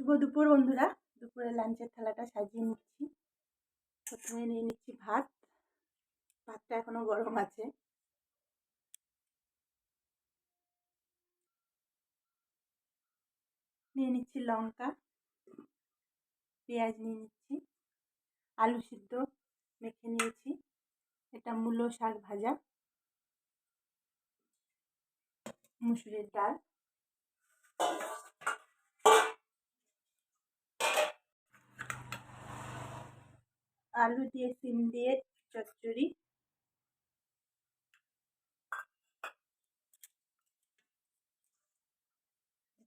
শুভ দুপুর বন্ধুরা। দুপুরে লাঞ্চের থালাটা সাজিয়ে নিচ্ছি। প্রথমে নিয়ে নিচ্ছি ভাত। ভাতটা এখনও গরম আছে। নিয়ে নিচ্ছি লঙ্কা। পেঁয়াজ নিয়ে নিচ্ছি। আলু সিদ্ধ মেখে নিয়েছি। এটা মূলো শাক ভাজা। মুসুরির ডাল। আলু দিয়ে সিম দিয়ে চচ্চড়ি।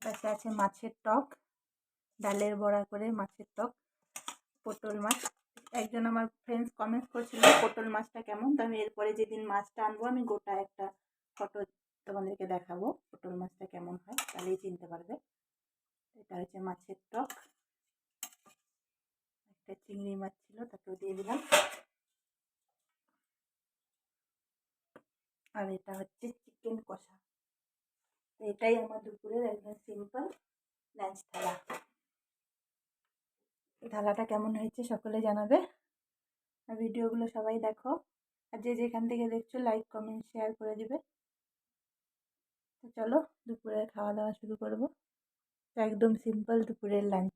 পাশে আছে মাছের টক, ডালের বড়া করে মাছের টক, পটল মাছ। একজন আমার ফ্রেন্ডস কমেন্ট করছিল পটল মাছটা কেমন, তো আমি এরপরে যেদিন মাছটা আনব, আমি গোটা একটা ফটো তোমাদেরকে দেখাবো পটল মাছটা কেমন হয়, তাহলেই চিনতে পারবে। এটা হচ্ছে মাছের টক। চিংড়ি মাছ ছিল তাকেও দিয়ে দিলাম। আর এটা হচ্ছে চিকেন কষা। তো এটাই আমার দুপুরের একদম সিম্পল লাঞ্চ থালা। থালাটা কেমন হয়েছে সকলে জানাবে। আর ভিডিওগুলো সবাই দেখো। আর যে যেখান থেকে দেখছ লাইক কমেন্ট শেয়ার করে দিবে। তো চলো দুপুরে খাওয়া দাওয়া শুরু করব। একদম সিম্পল দুপুরের লাঞ্চ